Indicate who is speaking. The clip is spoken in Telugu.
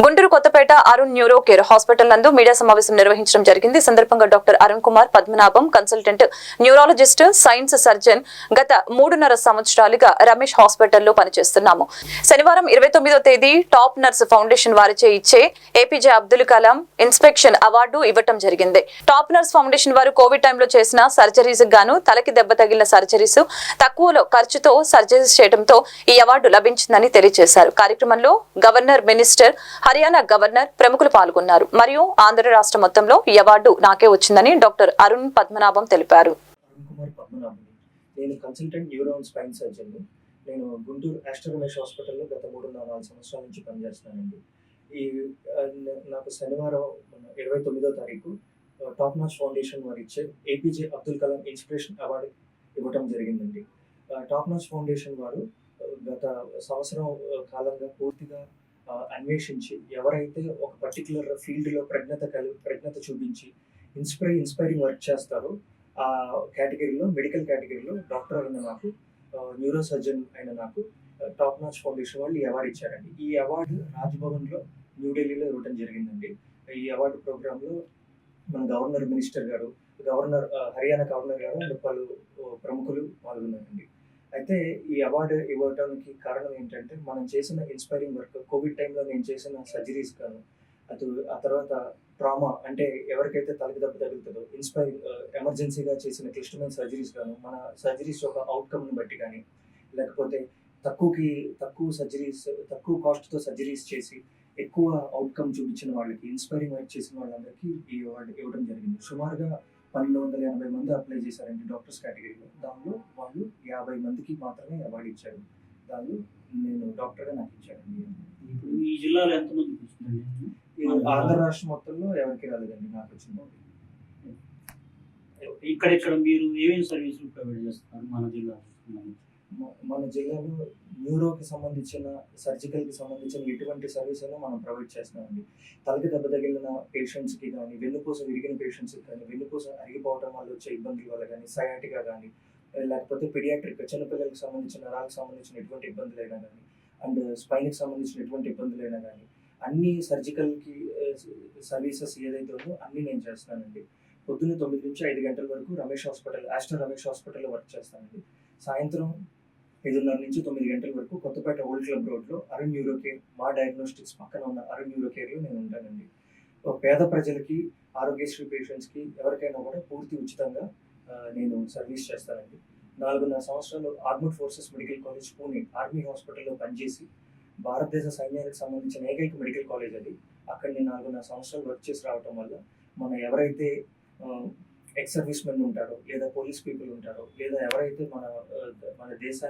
Speaker 1: Guntur Kothapeta Arun neuro care hospital నందు మీడియా సమావేశం నిర్వహించడం జరిగింది. సందర్భంగా doctor Arun Kumar Padmanabham consultant neurologist science surgeon గత మూడున్నర సంవత్సరాలుగా రమేష్ హాస్పిటల్లో పనిచేస్తున్నాము. శనివారం ఇరవై తొమ్మిదో తేదీ టాప్ నర్స్ ఫౌండేషన్ వారిచే ఇచ్చే A P J Abdul Kalam inspiration award ఇవ్వటం జరిగింది. టాప్ నర్స్ ఫౌండేషన్ వారు కోవిడ్ టైంలో చేసిన సర్జరీస్ గాను తలకి దెబ్బ తగిలిన సర్జరీస్ తక్కువలో ఖర్చుతో సర్జరీస్ చేయడంతో ఈ అవార్డు లభించిందని తెలియజేశారు. కార్యక్రమంలో గవర్నర్ మినిస్టర్ హర్యానా గవర్నర్ ప్రముఖులు పాల్గొన్నారు. మరియు ఆంధ్ర రాష్ట్ర మొత్తంలో ఈ అవార్డు నాకే వచ్చిందని డాక్టర్ అరుణ్ పద్మనాభం తెలిపారు.
Speaker 2: అరుణ్ కుమార్ నేను కన్సల్టెంట్ న్యూరో స్పైన్ సర్జన్ నేను గుంటూరు అస్ట్రమేష్ హాస్పిటల్లో గత మూడున్నర నాలుగు సంవత్సరాల నుంచి పనిచేస్తున్నానండి. ఈ నాకు శనివారం ఇరవై తొమ్మిదో తారీఖు టాప్ నాచ్ ఫౌండేషన్ వారు ఇచ్చే A P J Abdul Kalam inspiration award ఇవ్వటం జరిగిందండి. టాప్ నాచ్ ఫౌండేషన్ వారు గత సంవత్సరం కాలంగా పూర్తిగా అన్వేషించి ఎవరైతే ఒక పర్టికులర్ ఫీల్డ్లో ప్రజ్ఞత కలిగి ప్రజ్ఞత చూపించి ఇన్స్పైర్ ఇన్స్పైరింగ్ వర్క్ చేస్తారో ఆ కేటగిరీలో మెడికల్ కేటగిరీలో డాక్టర్ అయిన నాకు న్యూరో సర్జన్ అయిన నాకు టాప్ నాచ్ ఫౌండేషన్ వాళ్ళు ఈ అవార్డు ఇచ్చారండి. ఈ అవార్డు రాజ్భవన్లో న్యూఢిల్లీలో ఇవ్వడం జరిగిందండి. ఈ అవార్డు ప్రోగ్రాంలో మన గవర్నర్ మినిస్టర్ గారు గవర్నర్ హర్యానా గవర్నర్ గారు పలు ప్రముఖులు పాల్గొన్నారండి. అయితే ఈ అవార్డు ఇవ్వడానికి కారణం ఏంటంటే మనం చేసిన ఇన్స్పైరింగ్ వర్క్ కోవిడ్ టైంలో నేను చేసిన సర్జరీస్ కాను అది ఆ తర్వాత ట్రామా అంటే ఎవరికైతే తలకి దెబ్బ తగులుతుందో ఇన్స్పైరింగ్ ఎమర్జెన్సీగా చేసిన క్లిష్టమైన సర్జరీస్ గాను మన సర్జరీస్ యొక్క అవుట్కమ్ని బట్టి కానీ లేకపోతే తక్కువకి తక్కువ సర్జరీస్ తక్కువ కాస్ట్తో సర్జరీస్ చేసి ఎక్కువ అవుట్కమ్ చూపించిన వాళ్ళకి ఇన్స్పైరింగ్ వర్క్ చేసిన వాళ్ళందరికీ ఈ అవార్డు ఇవ్వడం జరిగింది. సుమారుగా పన్నెండు వందల ఎనభై మంది అప్లై చేశారండి డాక్టర్స్ కేటగిరీలో దానిలో వాళ్ళు యాభై మందికి మాత్రమే అవార్డు ఇచ్చారు. దానిలో నేను డాక్టర్గా నాకు ఇచ్చారండి
Speaker 3: ఇప్పుడు ఈ జిల్లాలో ఎంతమంది
Speaker 2: ఆంధ్ర రాష్ట్రం మొత్తంలో ఎవరికి రాలేదండి నాకు వచ్చింది
Speaker 3: ఇక్కడ ఇక్కడ మీరు ఏమేమి సర్వీసులు ప్రొవైడ్ చేస్తున్నారు మన జిల్లా
Speaker 2: మన జిల్లాలో న్యూరోకి సంబంధించిన సర్జికల్కి సంబంధించిన ఎటువంటి సర్వీస్ అయినా మనం ప్రొవైడ్ చేస్తున్నామండి. తలకి దెబ్బ తగిలిన పేషెంట్స్కి కానీ వెన్నుపూస విరిగిన పేషెంట్స్కి కానీ వెన్నుపూస అరిగిపోవడం వల్ల వచ్చే ఇబ్బందుల వల్ల కానీ సయాటిగా కానీ లేకపోతే పిడియాట్రిక్ చిన్నపిల్లలకు సంబంధించిన నరాలకు సంబంధించిన ఎటువంటి ఇబ్బందులైనా కానీ అండ్ స్పైన్కి సంబంధించిన ఎటువంటి ఇబ్బందులైనా కానీ అన్ని సర్జికల్కి సర్వీసెస్ ఏదైతే ఉందో అన్ని నేను చేస్తానండి పొద్దున్న తొమ్మిది నుంచి ఐదు గంటల వరకు రమేష్ హాస్పిటల్ ఆస్టర్ రమేష్ హాస్పిటల్లో వర్క్ చేస్తానండి. సాయంత్రం ఐదున్నర నుంచి తొమ్మిది గంటల వరకు కొత్తపేట ఓల్డ్ క్లబ్ రోడ్లో అరుణ్ న్యూరో కేర్ మా డయాగ్నోస్టిక్స్ పక్కన ఉన్న అరుణ్ న్యూరో కేర్లో నేను ఉంటానండి. పేద ప్రజలకి ఆరోగ్యశ్రీ పేషెంట్స్కి ఎవరికైనా కూడా పూర్తి ఉచితంగా నేను సర్వీస్ చేస్తానండి. నాలుగున్నర సంవత్సరాలు armed forces medical college Pune army హాస్పిటల్లో పనిచేసి భారతదేశ సైన్యానికి సంబంధించిన ఏకైక మెడికల్ కాలేజ్ అది. అక్కడ నేను నాలుగున్నర సంవత్సరాలు వర్క్ చేసి రావటం వల్ల మన ఎవరైతే ఎక్స్ సర్వీస్ మెన్ ఉంటారో లేదా పోలీస్ పీపుల్ ఉంటారో లేదా ఎవరైతే మన మన దేశాన్ని